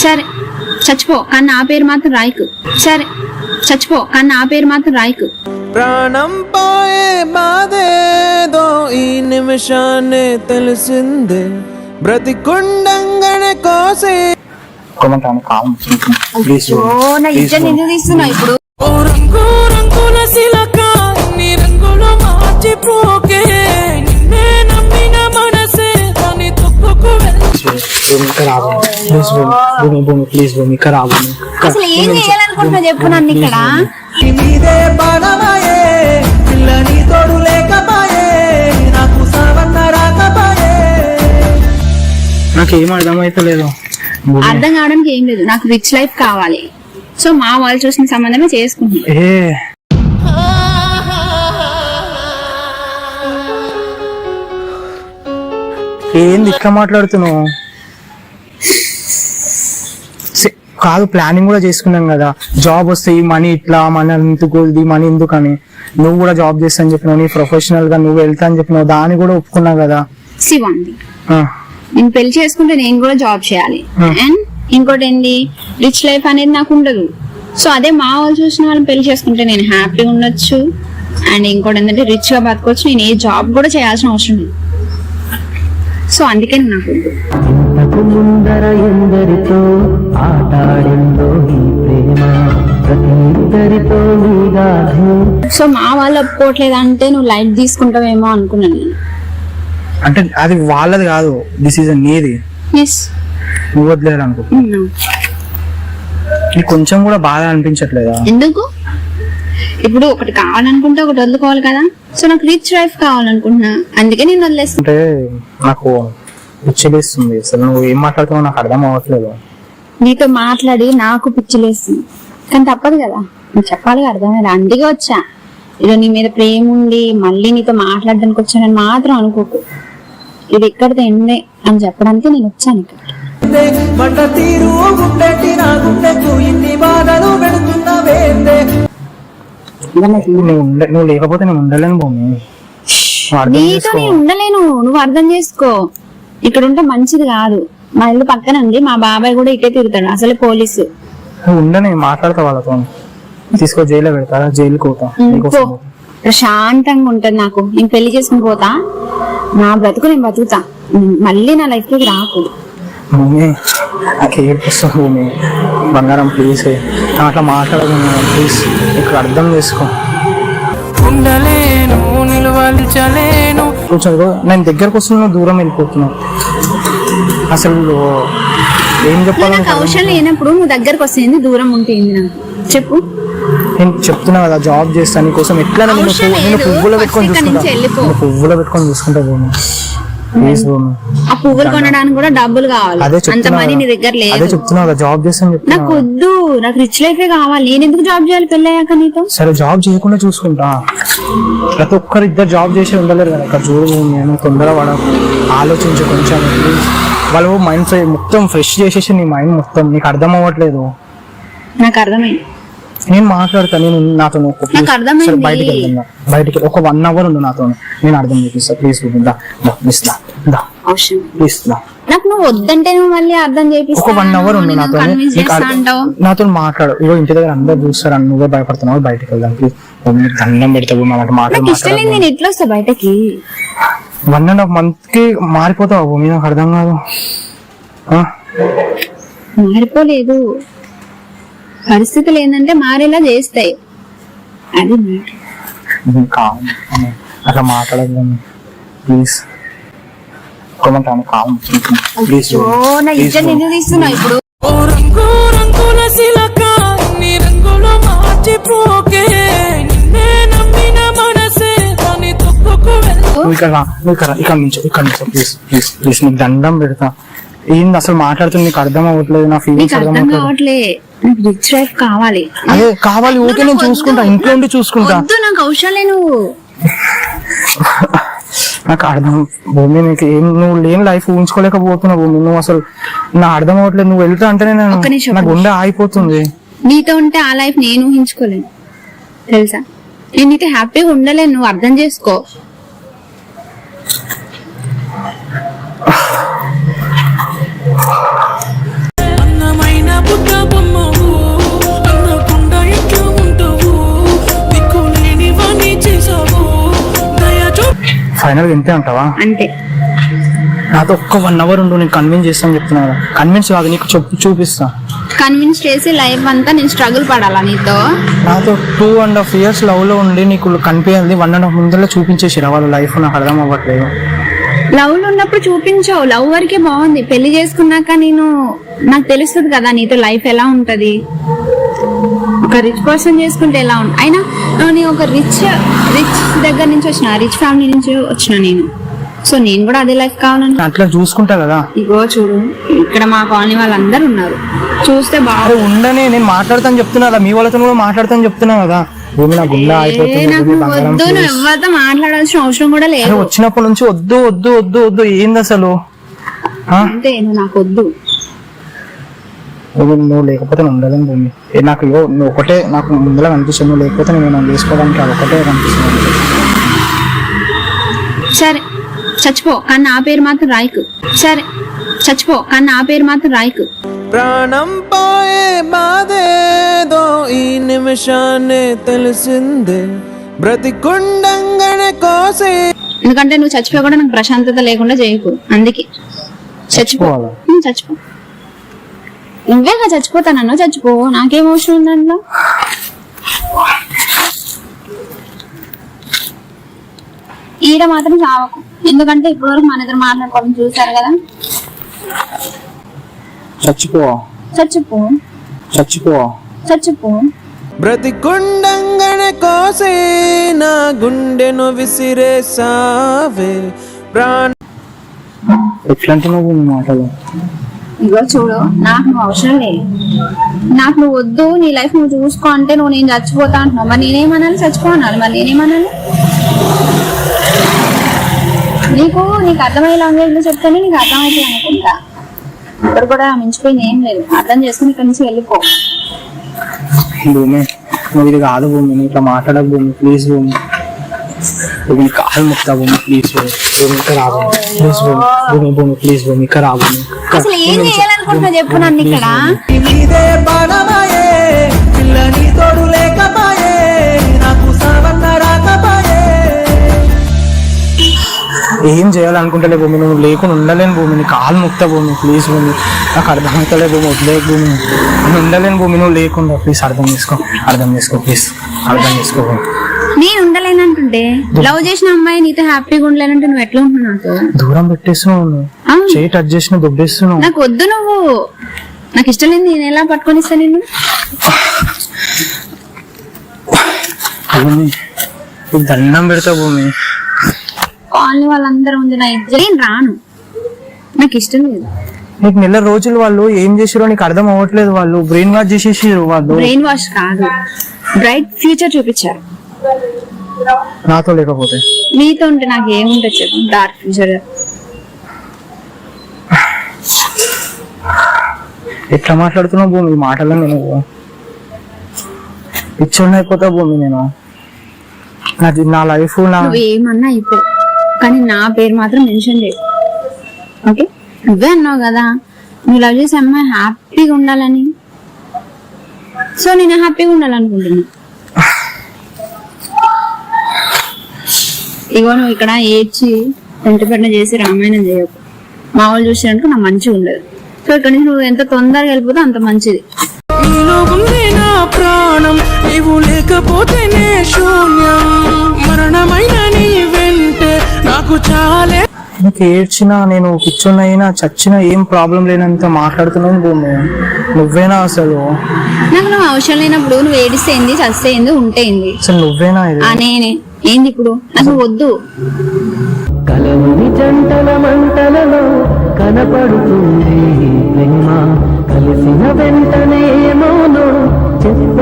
సరే చచ్చిపో కానీ నా పేరు మాత్రం రాయకు. సరే చచ్చిపో కానీ నా పేరు మాత్రం రాయకు. ప్రాణం పోయే బాధేదో ఈ నిమిషాన్ని తెలిసిందే. బ్రతికుండంగానే కోసే. ఇప్పుడు ఓ రంగు రంగుల సిలక నీ రంగులు మార్చిపోకే నిన్నే నమ్మిన మనసే దాని తొక్కుకు వెళ్ళి భూమి ఇక్కడ రావు ప్లీజ్ భూమి భూమి భూమి ప్లీజ్ భూమి ఇక్కడ రావు అసలు ఏం చేయాలనుకుంటున్నా చెప్పు. నన్ను ఇక్కడ? నీదే బాణమాయే పిల్ల నీ తోడు లేకపాయే నాకు సావన్న రాకపాయే. నాకు ఏం అర్థమైతలేదు. భూమి అర్థం కావడానికి ఏం లేదు. నాకు రిచ్ లైఫ్ కావాలి. సో మా వాళ్ళు చూసిన సంబంధమే చేసుకుంటున్నాను ఏ. ఏంది ఇట్లా మాట్లాడుతున్నావు సి- కాదు ప్లానింగ్ కూడా చేసుకున్నాం కదా. జాబ్ వస్తే ఈ మనీ ఇట్లా మనీ ఎందుకు ఇది మనీ ఎందుకు అని నువ్వు కూడా జాబ్ చేస్తా అని చెప్పినావు నీ ప్రొఫెషనల్గా నువ్వు వెళ్తా అని చెప్పినావు దాన్ని కూడా ఒప్పుకున్నావు కదా. శివాంది. నేను పెళ్ళి చేసుకుంటే నేను కూడా జాబ్ చేయాలి. అండ్ ఇంకోటి ఏంటి? రిచ్ లైఫ్ అనేది నాకు ఉండదు. సో అదే మా వాళ్ళు చూసిన వాళ్ళని పెళ్ళి చేసుకుంటే నేను హ్యాపీగా ఉండొచ్చు. అండ్ ఇంకోటి ఏంటంటే రిచ్గా బతకొచ్చు. నేను ఏ జాబ్ కూడా చేయాల్సిన అవసరం లేదు. సో అందుకే నాకు ముందర ఎందరితో ఆటాడిందో ఈ ప్రేమ. సో మా వాళ్ళు ఒప్పుకోవట్లేదు అంటే నువ్వు లైట్ తీసుకుంటావేమో అనుకున్నాను నేను. అంటే అది వాళ్ళది కాదు డిసిజన్ నీది. నువ్వు వదిలేదు అనుకో. నీకు కొంచెం కూడా బాధ అనిపించట్లేదా? ఎందుకు? ఇప్పుడు ఒకటి కావాలనుకుంటే ఒకటి వదులుకోవాలి కదా. సో నాకు రిచ్ లైఫ్ కావాలనుకుంటున్నా. అందుకే నేను వదిలేస్తాను అంటే నాకు పిచ్చిలేస్తుంది. అసలు నువ్వు ఏం మాట్లాడుతున్నావు నాకు అర్థం అవ్వట్లేదు. నీతో మాట్లాడి నాకు పిచ్చిలేస్తుంది. కానీ తప్పదు కదా. నువ్వు చెప్పాలి అర్థమైంది. అందుకే వచ్చా. ఇదో నీ మీద ప్రేమ ఉండి మళ్ళీ నీతో మాట్లాడడానికి వచ్చానని మాత్రం అనుకోకు. ఇది ఎక్కడితో ఎండే అని చెప్పడానికి నేను వచ్చాను ఇక్కడ. నువ్వు లేకపోతే నేను ఉండలేను భూమి నువ్వు నీతో నేను ఉండలేను. నువ్వు అర్థం చేసుకో. ఇక్కడ ఉంటే మంచిది కాదు. మా ఇల్లు పక్కన ఉంది మా బాబాయ్ కూడా ఇటే తిరుగుతాడు అసలు పోలీసు. ఉండని మాట్లాడతా వాళ్ళతో. తీసుకో జైల్లో పెడతా జైలుకి పోతా. పో. ప్రశాంతంగా ఉంటది నాకు. నేను పెళ్ళి చేసుకుని పోతా. నా బ్రతుకు నేను బతుకుతా. ఉమ్, మళ్ళీ నా లైఫ్లోకి రాకు. నాకు బంగారం ప్లీజ్ అట్లా మాట్లాడదు ప్లీజ్ ఇక్కడ అర్థం చేసుకో. ఉండలేను నిలవలిచలేను. ఇదిగో నేను దగ్గరకు వస్తున్నా దూరం వెళ్ళిపోతున్నావు అసలు ఏం చెప్పాలని అవసరం లేనప్పుడు నువ్వు దగ్గరకు వస్తుంది దూరం ఉంటుంది నాకు? చెప్పు. నేను చెప్తున్నా కదా జాబ్ చేస్తా నీకోసం ఎట్లా నేను. పువ్వులో పెట్టుకొని చూసుకుంటా. పువ్వులో పెట్టుకొని చూసుకుంటా ఆ పువ్వులు కొనడానికి కూడా డబ్బులు కావాలి. అంత మనీ నీ. దగ్గర లేదు. చెప్తున్నా జాబ్ చేస్తాను నాకు వద్దు నాకు రిచ్ లైఫే కావాలి. నేను ఎందుకు జాబ్ చేయాలి పెళ్ళయ్యాక నీతో? సరే జాబ్ చేయకుండా చూసుకుంటా. ప్రతి ఒక్కరు ఇద్దరు జాబ్ చేసి ఉండలేరు కదా. ఇక్కడ చూడు నేను తొందర పడ ఆలోచించు కొంచెం. వాళ్ళు మైండ్ మొత్తం ఫ్రెష్ చేసేసి నీ మైండ్ మొత్తం. నీకు అర్థం అవ్వట్లేదు. నాకు అర్థమైంది. నేను మాట్లాడతా నేను నాతో ఒక బయటికి వెళ్తున్నా బయటికి ఒక వన్ అవర్ ఉండు నాతో నేను అర్థం చేపిస్తా. ప్లీజ్ దా ప్లీజ్ దా ప్లీజ్ దా నాకు నువ్వు వద్దంటే నువ్వు మళ్ళీ అర్థం ఒక చేపిస్తా వన్ అవర్ ఉండు నాతో నాతో మాట్లాడు. ఇగో ఇంటి దగ్గర అందరు చూస్తారు నువ్వే భయపడుతున్నావు బయటికి వెళ్దాం ప్లీజ్ దండం పెడతావు మనకి మాటలు నాకు ఇష్టం లేదు మాట్లాడదు నేను ఎట్లా వస్తా బయటకి? వన్ అండ్ హాఫ్ మంత్కి మారిపోతావు నాకు అర్థం కాదు? మారిపోలేదు. పరిస్థితులు ఏంటంటే మారేలా చేస్తాయి. అది అట్లా మాట్లాడదు ప్లీజ్. ప్లీజ్ ఓ నా ఇజ్జత్ ఎందుకు తీస్తున్నావు ఇప్పుడు? ఓ రంగు రంగుల సిలక నీ రంగులు మార్చిపోకే నిన్నే నమ్మిన మనసే దాని తొక్కుకు వెళ్ళి నువ్వు ఇక్కడ ఇక్కడ నుంచి ఇక్కడ నుంచి ప్లీజ్ ప్లీజ్ ప్లీజ్. నీకు దండం పెడతా. ఏంది అసలు మాట్లాడుతుంది? నీకు అర్థం అవ్వట్లేదు నా ఫీలింగ్స్ నీకు అర్థం అర్థం అవ్వట్లేదు. కావట్లే. నాకు రిచ్ లైఫ్ కావాలి. అదే కావాలి ఓకే నేను చూసుకుంటా ఇంట్లో ఉండి చూసుకుంటా. వద్దు నాకు అవసరం లేదు నాకు అర్థం భూమి నీకు ఏం నువ్వు లేని లైఫ్ ఊహించుకోలేకపోతున్నావు భూమి. నువ్వు అసలు నా అర్థం అవ్వట్లేదు. నువ్వు వెళ్తా అంటేనే నేను ఒక్క నిమిషం, నా ఒక్క గుండె ఆగిపోతుంది. నీతో ఉంటే ఆ లైఫ్ నేను ఊహించుకోలేను. తెలుసా? నేను నీతో హ్యాపీగా ఉండలేను నువ్వు అర్థం చేసుకో. ఫైనల్ ఇంతే అంటావా? అంతే. నాతో ఒక్క వన్ అవర్ ఉండు నేను కన్విన్స్ చేస్తాను చెప్తున్నాను కన్విన్స్ కాదు నీకు చెప్పు చూపిస్తా. కన్విన్స్ చేసి లైఫ్ అంతా నేను స్ట్రగుల్ పడాలా నీతో? నాతో టూ అండ్ హాఫ్ ఇయర్స్ లవ్లో ఉండి నీకు కనిపించింది వన్ అండ్ హాఫ్ ముందరలో చూపించేసి వాళ్ళ లైఫ్ నాకు అర్థం అవ్వట్లేదు. లవ్లో ఉన్నప్పుడు చూపించావు. లవ్ వరకే బాగుంది. పెళ్ళి చేసుకున్నాక నేను నాకు తెలుస్తుంది కదా నీతో లైఫ్ ఎలా ఉంటది. ఒక రిచ్ పర్సన్ చేసుకుంటే ఎలా ఉంటుంది అయినా నేను ఒక రిచ్ రిచ్ దగ్గర నుంచి వచ్చిన రిచ్ ఫ్యామిలీ నుంచి వచ్చిన నేను. సో నేను కూడా అదే లైఫ్ కావాలని అట్లా చూసుకుంటా కదా. ఇగో చూడు ఇక్కడ మా కాలనీ వాళ్ళందరూ ఉన్నారు. చూస్తే బాగా ఉండని నేను మాట్లాడతాను చెప్తున్నా కదా. మీ వాళ్ళతో కూడా మాట్లాడతాను చెప్తున్నా కదా. మాట్లాడాల్సిన అవసరం కూడా లేదు. వచ్చినప్పటి నుంచి వద్దు వద్దు వద్దు వద్దు ఏంది అసలు? అంతే నాకు వద్దు. నువ్వు లేకపోతే నేను ఉండలేను భూమి. నాకు నువ్వు ఒకటే నాకు ముందర కనిపిస్తుంది నువ్వు లేకపోతే నేను నన్ను చేసుకోవడానికి అది ఒకటే కనిపిస్తుంది. సరే చచ్చిపో కానీ నా పేరు మాత్రం రాయకు. సరే చచ్చిపో కానీ నా పేరు మాత్రం రాయకు. ప్రాణం పోయే ఈ నిమిషాన్ని తెలిసిందే. బ్రతికుండంగానే కోసే. ఎందుకంటే నువ్వు చచ్చిపో కూడా నాకు ప్రశాంతత లేకుండా చేయకు. అందుకే. చచ్చిపో. చచ్చిపోవాలా? ఉమ్, చచ్చిపో. నువ్వేగా చచ్చిపోతానన్నా చచ్చిపో. నాకేం అవసరం ఉంది అందులో? ఈడ మాత్రం చావకు. ఎందుకంటే ఇప్పటివరకు మన ఇద్దరు మాట్లాడుకోవడం చూసారు కదా? చచ్చిపో. చచ్చిపో. చచ్చిపో. చచ్చిపో. బ్రతికుండంగానే కోసే నా గుండెను విసిరేసావే ప్రాణ ఎట్లంటే నువ్వు మాటలు? ఇగో చూడు నాకు నువ్వు అవసరం లేదు. నాకు నువ్వు వద్దు నీ లైఫ్ నువ్వు చూసుకో అంటే నువ్వు నేను చచ్చిపోతా అంటున్నావు. మరి నేనేమనాలి చచ్చిపో అనాలి మరి నేనేమనాలి? నీకు నీకు అర్థమయ్యే లాంగ్వేజ్లో చెప్తేనే నీకు అర్థమవుతుంది అనుకుంటా. ఇక్కడ కూడా మించిపోయింది ఏం లేదు. అర్థం చేసుకుని ఇక్కడి నుంచి వెళ్ళిపో. భూమి. నువ్వు ఇది కాదు భూమి నువ్వు ఇట్లా మాట్లాడకు భూమి ప్లీజ్ భూమి. భూమి కాలు ముక్తా భూమి ప్లీజ్ భూమి. భూమి ఇక్కడ ప్లీజ్ భూమి భూమి. భూమి ప్లీజ్ భూమి. ఇక్కడ అసలు ఏం చేయాలనుకుంటున్నా చెప్పు నన్ను ఇక్కడ? నీదే బాణమాయే పిల్ల నీ తోడు లేకపాయే నాకు సావన్న రాకపాయే. ఏం చేయాలనుకుంటలే భూమి నువ్వు లేకుండా ఉండలేను భూమి నీ కాలు ముక్తా భూమి ప్లీజ్ భూమి. నాకు అర్థమవుతలే భూమి వదిలే భూమి. ఉండలేను భూమి నువ్వు లేకుండా. ప్లీజ్ అర్థం చేసుకో అర్థం చేసుకో ప్లీజ్ అర్థం చేసుకో నేను ఉండలేనంటుంటే లవ్ చేసిన అమ్మాయి నీతో హ్యాపీగా ఉండలేనంటే నువ్వు ఎట్లా ఉంటున్నావు దూరం పెట్టేస్తున్నావు. చేయి టచ్ చేసిన దుబ్బేస్తున్నావు. నాకు వద్దు నువ్వు. నాకు ఇష్టం లేదు నేను ఎలా పట్టుకొని ఇస్తా నేను భూమి దండం పెడతా భూమి. కాలనీ వాళ్ళందరూ ఉంది నా ఇద్దరు నేను రాను. నాకు ఇష్టం లేదు. నీకు నెల రోజులు వాళ్ళు ఏం చేసిరో నీకు అర్థం అవ్వట్లేదు వాళ్ళు. బ్రెయిన్ వాష్ చేసేసారు వాళ్ళు. బ్రెయిన్ వాష్ కాదు. బ్రైట్ ఫ్యూచర్ చూపించారు. నాతో లేకపోతే? మీతో ఉంటే నాకు ఏముంటుంది చెప్పు. డార్క్ ఫ్యూచర్ ఎట్లా మాట్లాడుతున్నావు భూమి? ఈ మాటలు నేను పిచ్చోడిని అయిపోతా భూమి నేను. నాది నా లైఫ్ నా నువ్వు ఏమన్నా అయిపో. కానీ నా పేరు మాత్రం మెన్షన్ చేయి. ఓకే నువ్వే అన్నావు కదా. నువ్వు లవ్ చేసే అమ్మాయి హ్యాపీగా ఉండాలని. సో నేను హ్యాపీగా ఉండాలనుకుంటున్నా. ఇగో నువ్వు ఇక్కడ ఏడ్చి వెంటపడిన చేసి రామాయణం చేయకు. మా వాళ్ళు చూసినట్టు నాకు మంచిగా ఉండదు. సో ఇక్కడ నుంచి నువ్వు ఎంత తొందరగా వెళ్ళిపోతే అంత మంచిది. లేకపోతే ప్రాణం నీవు లేకపోతేనే శూన్యం. మరణమైన నీ వెంటే నాకు చాలే నీకు ఏడ్చినా నేను అయినా చచ్చినా ఏం ప్రాబ్లం లేనంత మాట్లాడుతున్నాను భూమి. నువ్వేనా అసలు? నాకు నువ్వు అవసరం లేనప్పుడు నువ్వు ఏడిస్తే ఏంది చస్తే ఏంది ఉంటే ఏంది? అసలు నువ్వేనా ఇది? ఆ నేనే. ఏంది ఇప్పుడు? నాకు వద్దు. కలవని జంటల మంటలలో కనపడుతుంది ప్రేమ. కలిసిన వెంటనే ఏమోనో చెప్ప